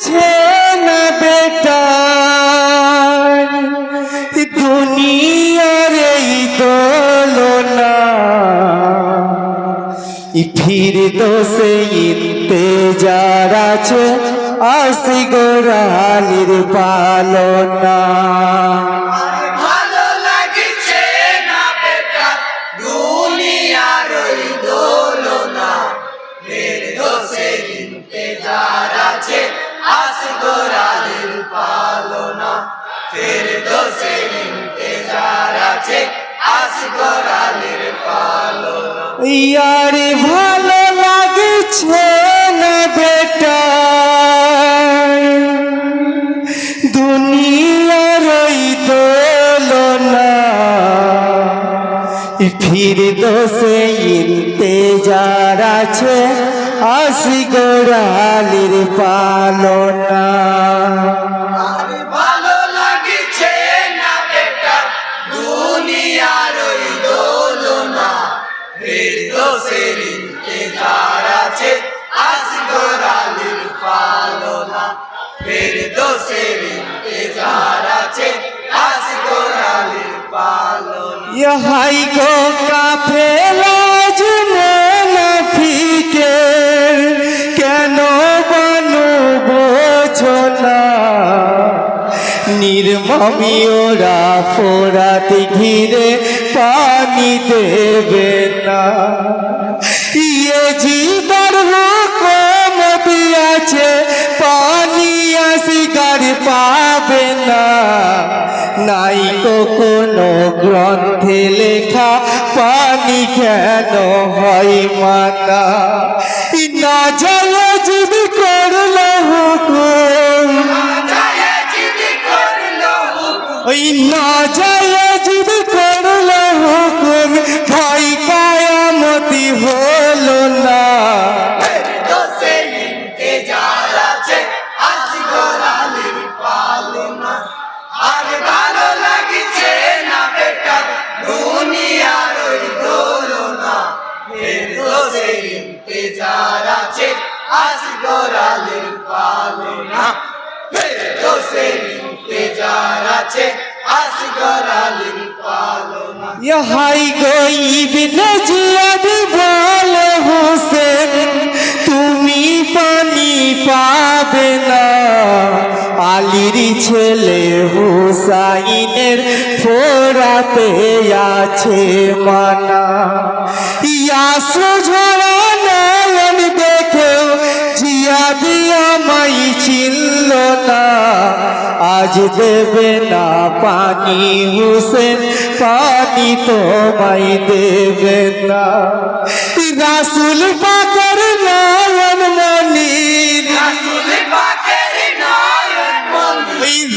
না বেটা দুনিয়ার এই দোলনা ফির দোষে ইন্তেজার আছে আসি গোড়ালির পালনা। দোষে ইন্তেজার আছে আস গোরালের পালনা ইয়ার ভালো লাগছে না বেটা দুনিয়ার ওই দোলনা ফির দোষে ইন্তেজার আছে আসি গোড়ালির পালনা ইহাই গো কাফেলা মুনাফিকের কেন ফোরাত ঘিরে পানি দেবে না। ইয়ে জীবর হুকুম দিয়েছে, পানি আসিকার পাবে না। নাই কোনো গ্রন্থে লেখা পানি কেন হয় মাতা? না জলে যদি করল হুকুম। ওই না যায় গইবিন জিয়াদ বলে হোসেন, তুমি পানি পাবে না। আলির ছেলে হুসাইনের ফোরাতে আছে মানা। ইয়াসু ঝরা জিয়াদ আমায় চিনল না। আজ দেবে না পানি হুসেন পানি তোমায় দেবে না। রাসুল পাকর নয়ন মনি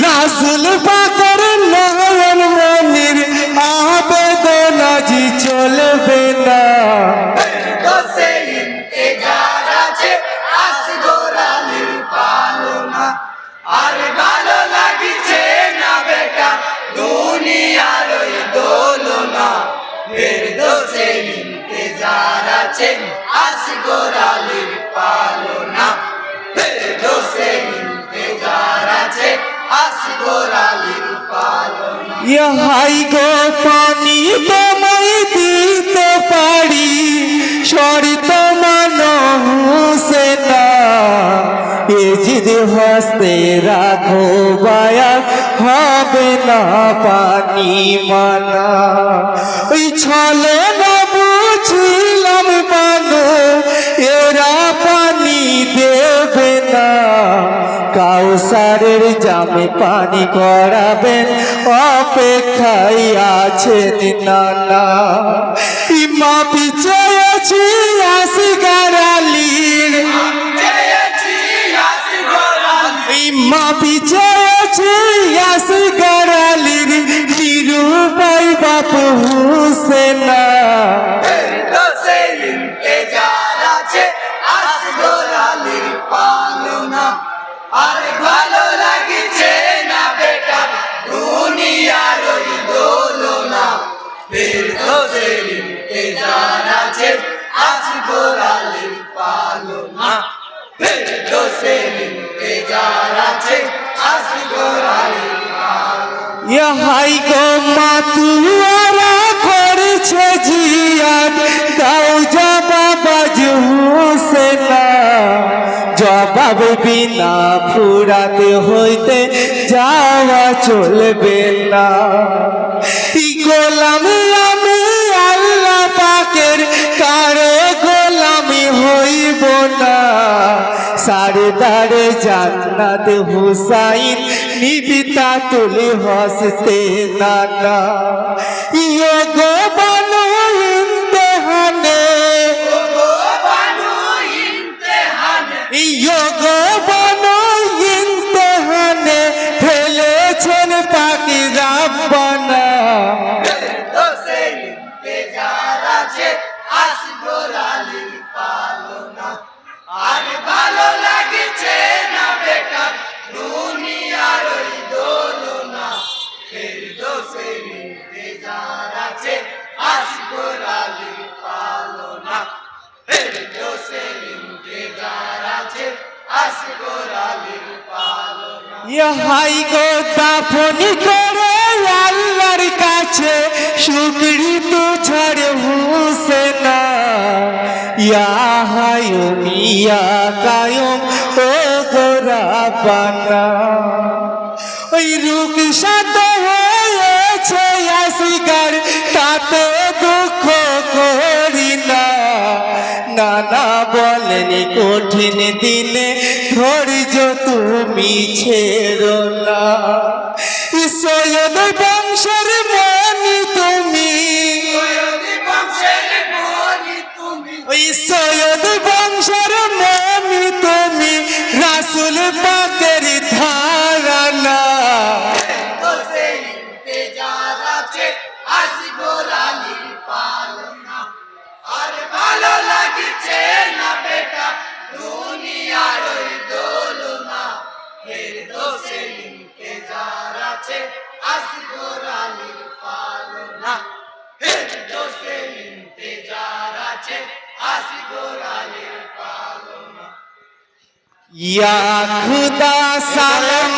রাসুল পাকর নয়ন মনির আবেদন আজি চলবে না। দোষে ইন্তেজার আছে। আস গোরালির পালনা। দোষে ইন্তেজার আছে। আস গোরালির পালনা। ইহাই গো পানি তোমায় দিতে পারি। শরিত মান হুসেনা হস্তে রাখো বায়া হবে না পানি মানা। ওই ছলে না বুঝিলাম পানো, এরা পানি দেবে না। কাউসারের জামে পানি করাবেন, অপেক্ষায় আছেন নানা। ইমা পিছিয়েছি আসি গোরালির ইমা পিছিয়েছি আসি গারালির নিরুপাই বাপ হুসেনা। ইন্তেজার আছে আস ইহাই গো মাতুয়ারা করেছে জিয়ান দাও জবাব হুসেনা। জবাব বিনা ফুরাতে হইতে যাওয়া চলবে না। গোলামি সারদারে জান্নাত হুসাইন নিবিতা তুলি হসতে নানা। ইয়ো গো বানু ইমতেহানে। ইয়ো গো বানু ইমতেহানে, ফেলেছেন পাকি রাব্বানা আসগর আলীর পালনা। আর ভালো লাগছে না বেটা দুনিয়ার ওই দোলনা ফের ইন্তেজার আছে আসগর আলীর পালনা ফের ইন্তেজার আছে আসগর আলীর পালনা ইহাই গো, দাফনি করে আল্লাহর কাছে শুকরি ঝড় হুসেনা। ইয়াহায়ুম ইয়া কায়ুম ও গোরা পানা। ওই রুক সাত হয়েছে আসিগার তাতে দুঃখ করি না। নানা বলেনি কঠিন দিনে ধৈর্য তুমি ছেড়ো না। সৈয়দ আছে আসগর আলীর পালনা। দোষে ইন্তেজার আছে আসগর আলীর পালনা। ইয়া খুদা সালাম